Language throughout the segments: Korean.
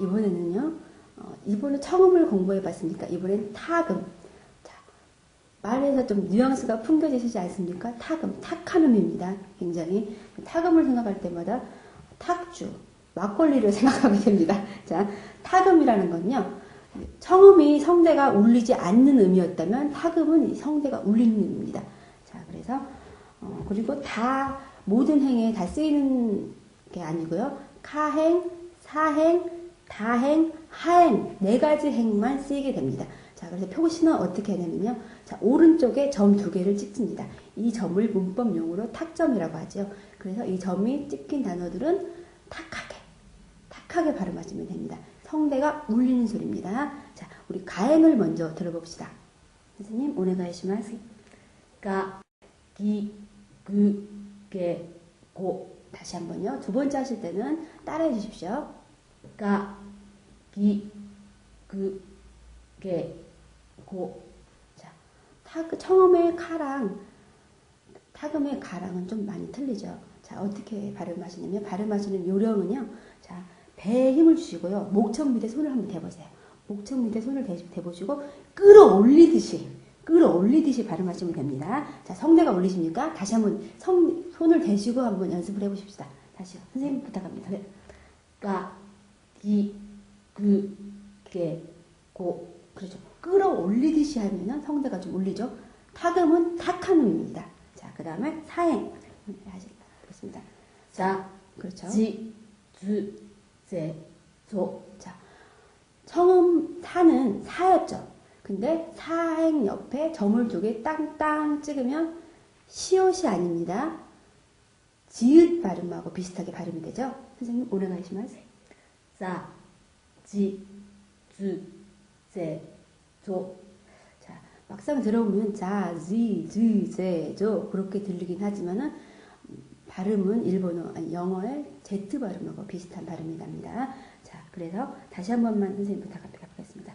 이번에는요, 어, 이번에 처음을 공부해 봤으니까 이번엔 타금. 자, 말에서 좀 뉘앙스가 풍겨지시지 않습니까? 타금, 탁한 음입니다. 굉장히. 타금을 생각할 때마다 탁주, 막걸리를 생각하게 됩니다. 자, 타금이라는 건요, 청음이 성대가 울리지 않는 음이었다면 타금은 성대가 울리는 음입니다. 자, 그래서, 어, 그리고 다, 모든 행에 다 쓰이는 게 아니고요. 카행, 사행, 다행, 하행 네 가지 행만 쓰이게 됩니다. 자, 그래서 표시는 어떻게 하냐면요. 자, 오른쪽에 점 두 개를 찍습니다. 이 점을 문법 용어로 탁점이라고 하죠. 그래서 이 점이 찍힌 단어들은 탁하게, 탁하게 발음하시면 됩니다. 성대가 울리는 소리입니다. 자, 우리 가행을 먼저 들어봅시다. 선생님, 오네가이시마스. 가, 기, 그, 게, 고. 다시 한번요. 두 번째 하실 때는 따라해 주십시오. 가, 기, 그, 게, 고. 자, 타, 처음에 카랑 타금의 가랑은 좀 많이 틀리죠. 자, 어떻게 발음하시냐면 발음하시는 요령은요. 자, 배에 힘을 주시고요. 목청 밑에 손을 한번 대보세요. 목청 밑에 손을 대, 대보시고 끌어올리듯이 끌어올리듯이 발음하시면 됩니다. 자, 성대가 올리십니까? 다시 한번 성, 손을 대시고 한번 연습을 해보십시다. 다시요. 선생님 부탁합니다. 네. 가, 기, 그, 게, 고. 그렇죠. 끌어올리듯이 하면은 성대가 좀 울리죠. 타금은 탁한 음입니다. 자, 그 다음에 사행. 하시겠습니다. 자, 그렇죠. 지, 주, 제, 조. 자, 처음 사는 사였죠. 근데 사행 옆에 점을 두 개 땅땅 찍으면 시옷이 아닙니다. 지읒 발음하고 비슷하게 발음이 되죠. 선생님 오래 가시마세 자, 지, 주, 제, 조. 자, 막상 들어보면 자, 지, 지, 제, 조 그렇게 들리긴 하지만은 발음은 일본어, 아니 영어의 Z 발음하고 비슷한 발음이 납니다. 자, 그래서 다시 한 번만 선생님 부탁드리겠습니다.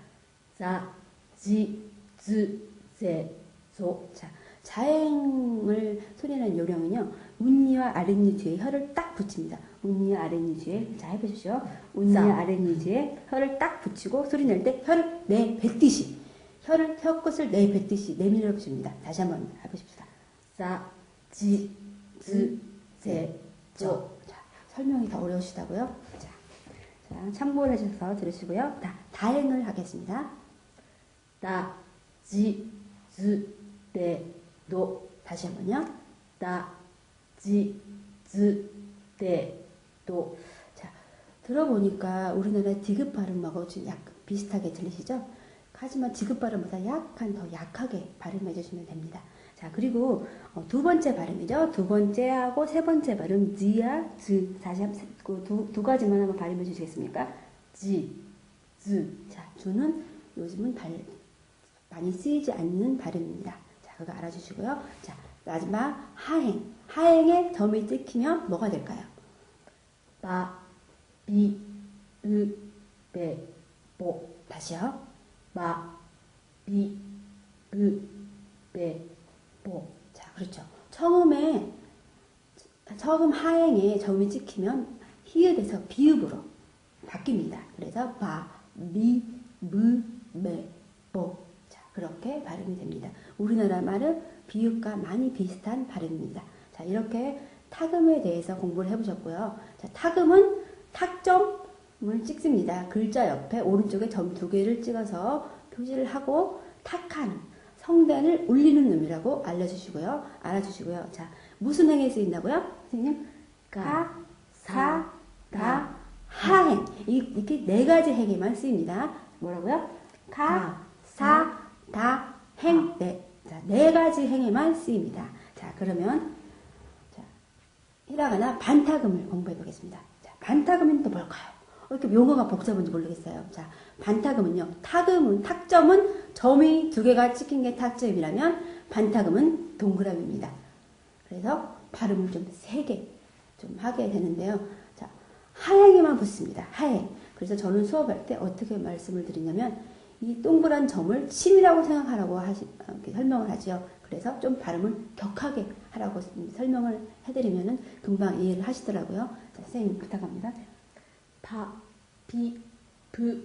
자, 지, 주, 제, 조. 자, 자행을 소리내는 요령은요. 운니와 아랫니 뒤에 혀를 딱 붙입니다. 운니와 아랫니 뒤에 자 해보십시오. 운니와 자. 아랫니 뒤에 혀를 딱 붙이고 소리 낼 때 혀를 내뱉듯이 혀를 혀끝을 내뱉듯이 내밀어 보십니다. 다시 한번 해보십시다. 자, 지, 주, 제, 조. 자, 설명이 더 어려우시다고요? 자, 자 참고를 하셔서 들으시고요. 다 다행을 하겠습니다. 다, 지, 주, 대, 도. 다시 한번요. 다, 지, 주, 대, 도. 자, 들어보니까 우리나라 디귿 발음하고 좀 약간 비슷하게 들리시죠? 하지만 디귿 발음보다 약간 더 약하게 발음해 주시면 됩니다. 자, 그리고 어, 두 번째 발음이죠. 두 번째하고 세 번째 발음 지야, 즈. 다시 한번 세- 그 두, 두 가지만 한번 발음해 주시겠습니까? 지, 주. 자, 주는 요즘은 발, 많이 쓰이지 않는 발음입니다. 자, 그거 알아주시고요. 자, 마지막 하행. 하행에 점이 찍히면 뭐가 될까요? 바, 비, 으, 배, 보. 다시요. 바, 비, 으, 배, 보. 자, 그렇죠. 처음에, 처음 하행에 점이 찍히면 히읗에서 비읍으로 바뀝니다. 그래서 바, 미, 무, 메, 보. 자, 그렇게 발음이 됩니다. 우리나라 말은 비읍과 많이 비슷한 발음입니다. 자, 이렇게 타금에 대해서 공부를 해보셨고요. 자, 타금은 탁점을 찍습니다. 글자 옆에 오른쪽에 점 두 개를 찍어서 표시를 하고 탁한 성단을 울리는 음이라고 알려주시고요. 알아주시고요. 자, 무슨 행에 쓰인다고요? 선생님? 가, 사, 다, 하행. 이, 이렇게 네 가지 행에만 쓰입니다. 뭐라고요? 가, 사, 다, 행. 네. 자, 네 가지 행에만 쓰입니다. 자, 그러면, 자, 히라가나 반타금을 공부해 보겠습니다. 자, 반타금은 또 뭘까요? 어, 이렇게 용어가 복잡한지 모르겠어요. 자, 반타금은요. 타금은 탁점은 점이 두 개가 찍힌 게 탁점이라면 반타금은 동그라미입니다. 그래서 발음을 좀 세게 좀 하게 되는데요. 자, 하행에만 붙습니다. 하행. 그래서 저는 수업할 때 어떻게 말씀을 드리냐면 이 동그란 점을 침이라고 생각하라고 하시, 어, 이렇게 설명을 하지요. 그래서 좀 발음을 격하게 하라고 설명을 해드리면은 금방 이해를 하시더라고요. 자, 선생님 부탁합니다. 바, 비, 부,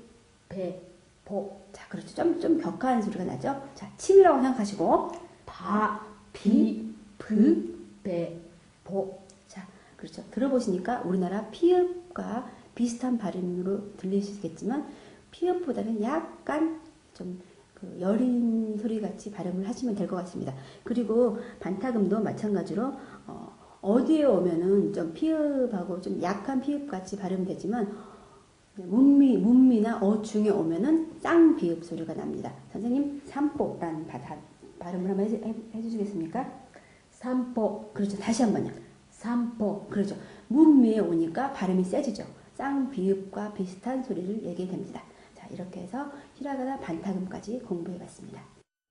배, 보, 자, 그렇죠. 좀, 좀 격한 소리가 나죠? 자, 침이라고 생각하시고, 바, 비, 부, 배, 보. 자, 그렇죠. 들어보시니까 우리나라 피읍과 비슷한 발음으로 들리시겠지만, 피읍보다는 약간 좀 그 여린 소리 같이 발음을 하시면 될 것 같습니다. 그리고 반타금도 마찬가지로, 어, 어디에 오면은 좀 피읍하고 좀 약한 피읍 같이 발음되지만, 문미, 문미나 어중에 오면은 쌍비읍 소리가 납니다. 선생님, 다- 발음을 한번 해주시겠습니까? 삼보, 그렇죠. 다시 한 번요. 삼보, 그렇죠. 문미에 오니까 발음이 세지죠. 쌍비읍과 비슷한 소리를 얘기해 됩니다. 자, 이렇게 해서 히라가나 반타금까지 공부해 봤습니다.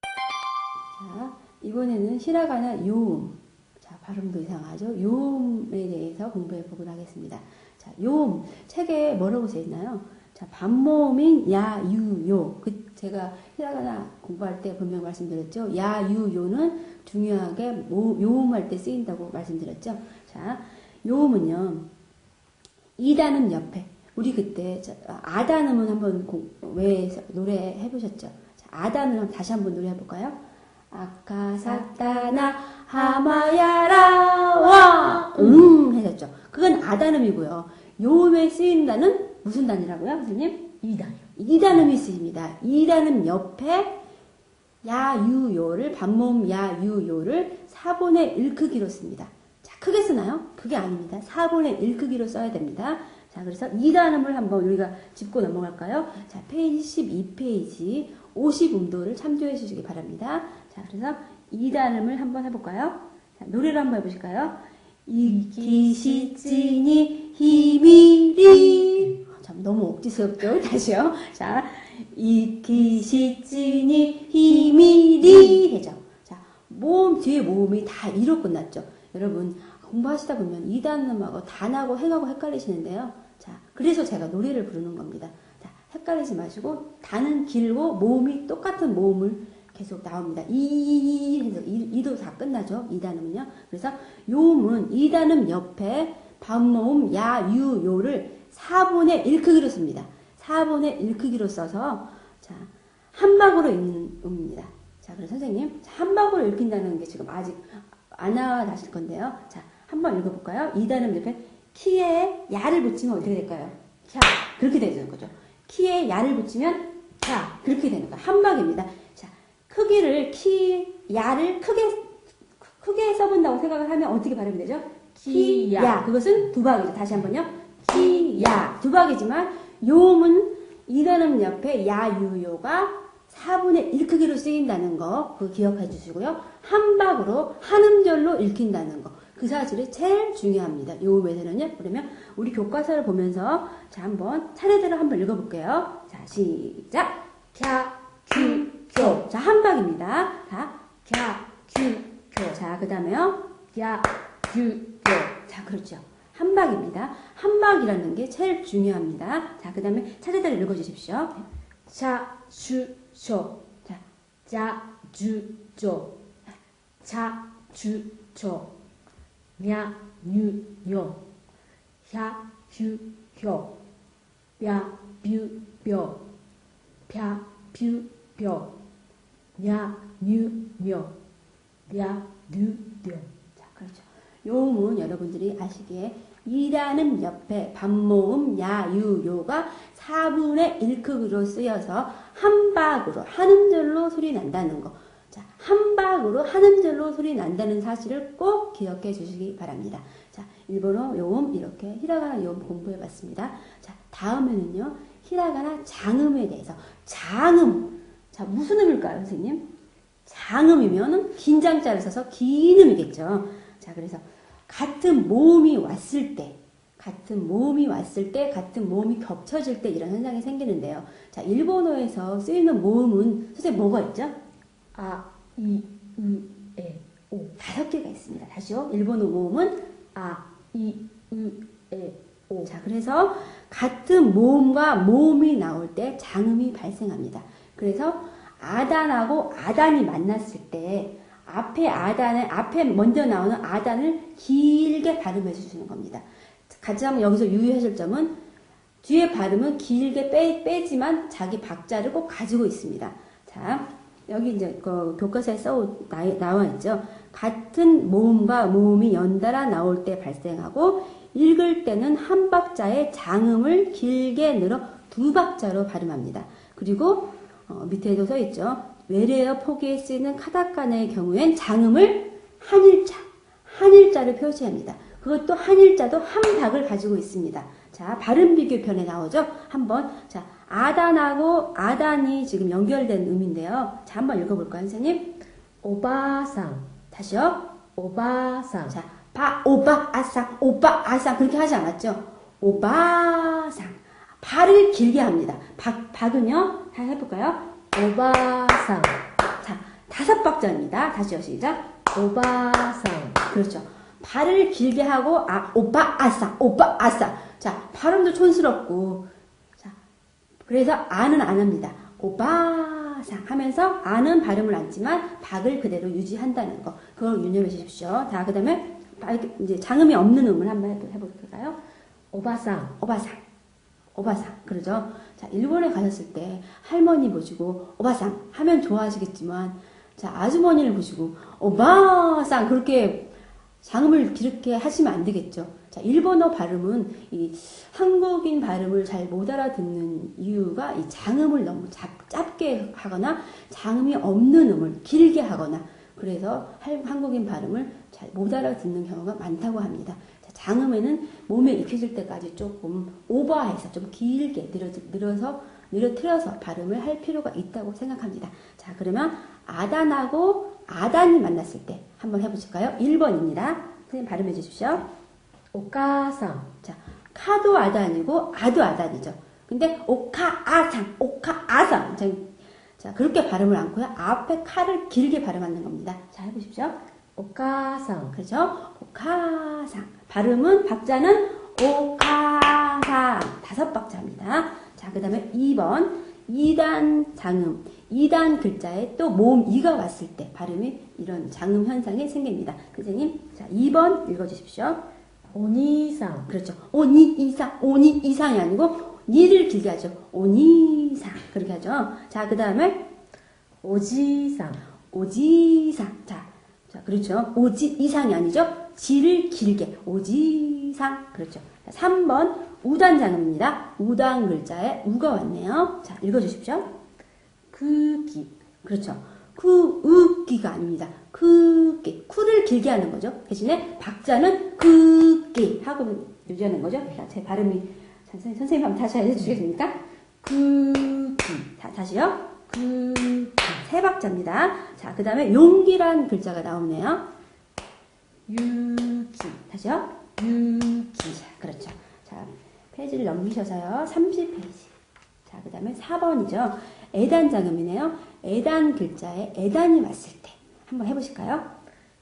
자, 이번에는 히라가나 요음. 자, 발음도 이상하죠? 요음에 대해서 공부해 보도록 하겠습니다. 자, 요음. 책에 뭐라고 써 있나요? 자, 반모음인 야, 유, 요. 그, 제가 히라가나 공부할 때 분명 말씀드렸죠? 야, 유, 요는 중요하게 모, 요음할 때 쓰인다고 말씀드렸죠? 자, 요음은요, 이단음 옆에, 우리 그때, 저, 아단음은 한번 공- 외에서 노래 해 보셨죠? 자, 아단음 다시 한번 노래해 볼까요? 아카사타나 하마야라와 응 해줬죠. 그건 아단음이고요. 요음에 쓰인다는 무슨 단이라고요, 선생님? 이단. 이단음이 쓰입니다. 이단음 옆에 야유요를 반모음 야유요를 4분의 1 크기로 씁니다. 자, 크게 쓰나요? 그게 아닙니다. 4분의 1 크기로 써야 됩니다. 자, 그래서 이단음을 한번 우리가 짚고 넘어갈까요? 자, 페이지 12페이지 50음도를 참조해 주시기 바랍니다. 자, 그래서 이단음을 한번 해볼까요? 자, 노래를 한번 해보실까요? 이기시찌니 히미리 참 너무 억지스럽죠? 다시요. 자, 이기시찌니 히미리 해죠. 자, 모음 뒤에 모음이 다 이로 끝났죠. 여러분 공부하시다 보면 이단음하고 단하고 행하고 헷갈리시는데요. 자, 그래서 제가 노래를 부르는 겁니다. 자, 헷갈리지 마시고 단은 길고 모음이 똑같은 모음을 계속 나옵니다. 이 해서 이, 이도 다 끝나죠. 이단음은요. 그래서 요음은 이단음 옆에 반모음 야, 유, 요를 4분의 1 크기로 씁니다. 4분의 1 크기로 써서 자, 한박으로 읽는 음입니다. 자, 그래서 선생님 한 박으로 읽힌다는 게 지금 아직 안 나실 건데요. 자, 한번 읽어볼까요? 이단음 옆에 키에 야를 붙이면 어떻게 될까요? 캬 그렇게 되는 거죠. 키에 야를 붙이면 캬 그렇게 되는 거예요. 한박입니다. 자, 크기를 키 야를 크게 크게 써본다고 생각을 하면 어떻게 발음이 되죠? 키야. 키야 그것은 두 박이죠. 다시 한번요. 키 야 두 박이지만 요음은 이단음 옆에 야 유 요가 4분의 1 크기로 쓰인다는 거, 그거 기억해 주시고요. 한 박으로, 한 음절로 읽힌다는 거. 그 사실이 제일 중요합니다. 요음에서는요. 그러면 우리 교과서를 보면서 자, 한번 차례대로 한번 읽어볼게요. 자, 시작. 캬, 큐, 교. 자, 한 박입니다. 자, 캬, 큐, 교. 자, 그 다음에요. 야, 큐, 교. 자, 그렇죠. 한 박입니다. 한 박이라는 게 제일 중요합니다. 자, 그 다음에 차례대로 읽어주십시오. 차, 슈, 쇼. 자, 자, 주, 조. 차, 주, 조. 냐, 뉴, 요. 야, 휴, 효. 야, 뷰, 뼈. 펴, 뷰, 뼈. 냐, 뉴, 뇨. 야, 뉴, 뇨. 자, 그렇죠. 요음은 여러분들이 아시기에 이라는 옆에 반모음 야, 유, 요가 4분의 1 크기로 쓰여서 한 박으로, 한 음절로 소리 난다는 거. 자, 한 박으로 한 음절로 소리 난다는 사실을 꼭 기억해 주시기 바랍니다. 자, 일본어 요음 이렇게 히라가나 요음 공부해 봤습니다. 자, 다음에는요. 히라가나 장음에 대해서 장음. 자, 무슨 음일까요, 선생님? 장음이면은 긴장자를 써서 긴 음이겠죠. 자, 그래서 같은 모음이 왔을 때, 같은 모음이 왔을 때, 같은 모음이 겹쳐질 때 이런 현상이 생기는데요. 자, 일본어에서 쓰이는 모음은 선생님 뭐가 있죠? 아, 이, 으, 에, 오. 다섯 개가 있습니다. 다시요. 일본어 모음은 아, 이, 으, 에, 오. 자, 그래서 같은 모음과 모음이 나올 때 장음이 발생합니다. 그래서 아단하고 아단이 만났을 때 앞에 아단을 앞에 먼저 나오는 아단을 길게 발음해 주시는 겁니다. 가장 여기서 유의하실 점은 뒤에 발음은 길게 빼, 빼지만 자기 박자를 꼭 가지고 있습니다. 자, 여기 이제 그 교과서에 써 나, 나와 있죠. 같은 모음과 모음이 연달아 나올 때 발생하고 읽을 때는 한 박자의 장음을 길게 늘어 두 박자로 발음합니다. 그리고 어, 밑에도 써 있죠. 외래어 포기에 쓰이는 카타카나의 경우엔 장음을 한일자, 한일자를 표시합니다. 그것도 한일자도 한 박을 가지고 있습니다. 자, 발음 비교편에 나오죠? 한번, 자, 아단하고 아단이 지금 연결된 음인데요. 자, 한번 읽어볼까요, 선생님? 오바상, 다시요. 오바상, 자, 바, 오바, 아상, 오바, 아상. 그렇게 하지 않았죠? 오바상. 발을 길게 합니다. 박, 박은요? 다 해볼까요? 오바상, 자, 다섯 박자입니다. 다시요, 시작. 오바상, 그렇죠. 발을 길게 하고, 아, 오빠, 아싸, 오빠, 아싸. 자, 발음도 촌스럽고, 자, 그래서 아는 안 합니다. 오바상 하면서 아는 발음을 안지만 박을 그대로 유지한다는 거. 그걸 유념해 주십시오. 자, 그 다음에 이제 장음이 없는 음을 한번 해볼- 해볼까요? 오바상, 오바상. 오바상. 그러죠? 자, 일본에 가셨을 때 할머니 보시고 오바상 하면 좋아하시겠지만 자, 아주머니를 보시고 오바상 그렇게 장음을 그렇게 하시면 안 되겠죠. 자, 일본어 발음은 이 한국인 발음을 잘 못 알아듣는 이유가 이 장음을 너무 잡, 짧게 하거나 장음이 없는 음을 길게 하거나 그래서 할- 한국인 발음을 잘 못 알아듣는 경우가 많다고 합니다. 자, 장음에는 몸에 익혀질 때까지 조금 오버해서 좀 길게 늘어, 늘어서 늘어뜨려서 발음을 할 필요가 있다고 생각합니다. 자, 그러면 아단하고 아단이 만났을 때 한번 해보실까요? 1번입니다. 선생님 발음해 주십시오. 오카상, 자, 카도 아도 아단이죠. 근데 오카 아상, 오카 아상. 자, 자, 그렇게 발음을 않고요. 앞에 카를 길게 발음하는 겁니다. 자, 해보십시오. 오카상, 그렇죠? 오카상. 발음은 박자는 오카상. 다섯 박자입니다. 자, 그 다음에 2번. 2단 장음. 2단 글자에 또 모음 이가 왔을 때 발음이 이런 장음 현상이 생깁니다. 선생님, 자, 2번 읽어주십시오. 오니상, 그렇죠. 오니 이상, 오니 이상이 아니고 니를 길게 하죠. 오니상 그렇게 하죠. 자, 그 다음에 오지상, 오지상. 자, 자, 그렇죠. 오지 이상이 아니죠. 지를 길게 오지상. 그렇죠. 자, 3번 우단 장음입니다. 우단 글자에 우가 왔네요. 자, 읽어주십시오. 크기, 그렇죠. 그, 으기가 아닙니다. 크기. 쿠를 길게 하는 거죠. 대신에 박자는 크기 하고 유지하는 거죠. 자, 제 발음이, 자, 선생님, 선생님 한번 다시 해주시겠습니까? 크기, 자, 다시요. 크기, 세 박자입니다. 자, 그 다음에 용기란 글자가 나오네요. 유기, 다시요. 유기, 자, 그렇죠. 자, 페이지를 넘기셔서요. 30페이지. 자, 그 다음에 4번이죠. 애단 장음이네요. 애단 글자에 애단이 왔을 때. 한번 해보실까요?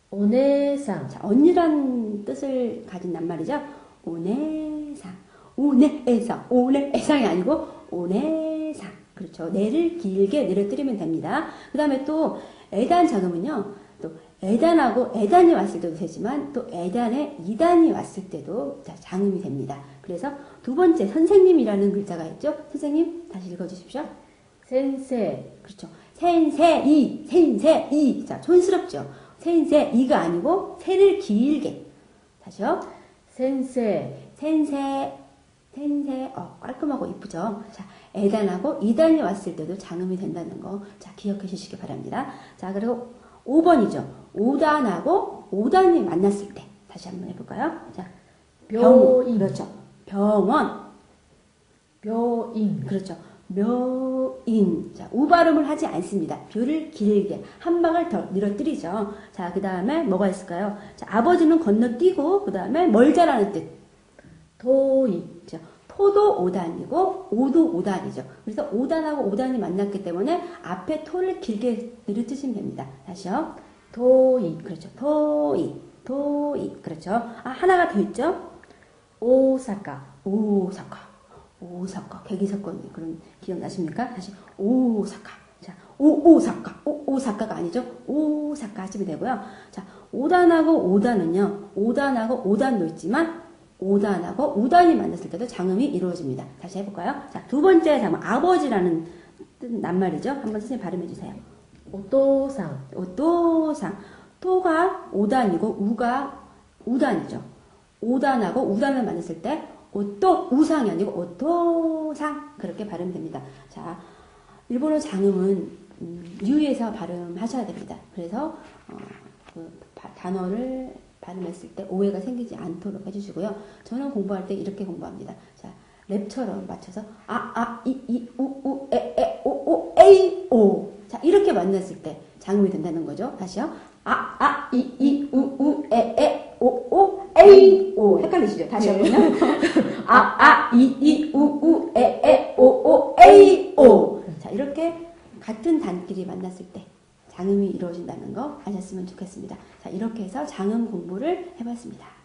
오네상, 자, 언니란 뜻을 가진 낱말이죠. 오네상. 오네에상. 오네에상이 아니고 오네상. 그렇죠. 내를 길게 늘어뜨리면 됩니다. 그 다음에 또 애단 장음은요. 또 애단하고 애단이 왔을 때도 되지만 또 애단에 이단이 왔을 때도 자, 장음이 됩니다. 그래서 두 번째 선생님이라는 글자가 있죠. 선생님 다시 읽어주십시오. 센세, 그렇죠. 센세이, 센세이. 자, 촌스럽죠. 센세 이가 아니고 새를 길게. 다시요. 센세, 센세, 센세. 어, 깔끔하고 이쁘죠. 자, 애단하고 이단이 왔을 때도 장음이 된다는 거. 자, 기억해 주시기 바랍니다. 자, 그리고 5번이죠. 5단하고 5단이 만났을 때. 다시 한번 해볼까요? 자, 묘인. 그렇죠. 병원. 묘인, 그렇죠. 묘 인. 자, 우 발음을 하지 않습니다. 뷰를 길게 한 방을 더 늘어뜨리죠. 자, 그 다음에 뭐가 있을까요? 자, 아버지는 건너뛰고 그 다음에 멀자라는 뜻. 도이, 그죠? 토도 5단이고 오도 5단이죠. 그래서 5단하고 5단이 만났기 때문에 앞에 토를 길게 늘어뜨시면 됩니다. 다시요. 도이, 그렇죠. 토이, 토이. 그렇죠. 아, 하나가 더 있죠? 오사카, 오사카. 오사카 계기사건 그런 기억나십니까? 다시 오사카 자 오오사카 오, 오사카가 아니죠? 오사카 하시면 되고요. 자 오단하고 오단은요. 오단하고 오단도 있지만 오단하고 우단이 만났을 때도 장음이 이루어집니다. 다시 해볼까요? 자두 번째 장음 아버지라는 낱말이죠? 한번 선생님 발음해 주세요. 오또상. 오또상. 토가 오단이고 우가 우단이죠. 오단하고 우단을 만났을 때 오또 우상이 아니고 오토상 그렇게 발음됩니다. 자, 일본어 장음은 음, 유의해서 발음하셔야 됩니다. 그래서 어, 그 바- 단어를 발음했을 때 오해가 생기지 않도록 해주시고요. 저는 공부할 때 이렇게 공부합니다. 자, 랩처럼 맞춰서 아, 아, 이, 이, 우, 우, 에, 에, 오, 오, 에이, 오. 자, 이렇게 만났을 때 장음이 된다는 거죠. 다시요. 아, 아, 이, 이, 우, 우, 에, 에, 오, 오, 에이, 오. 헷갈리시죠? 다시 네. 한번요. 아, 아, 이, 이, 우, 우, 에, 에, 오, 오, 에이, 오. 자, 이렇게 같은 단끼리 만났을 때 장음이 이루어진다는 거 아셨으면 좋겠습니다. 자, 이렇게 해서 장음 공부를 해봤습니다.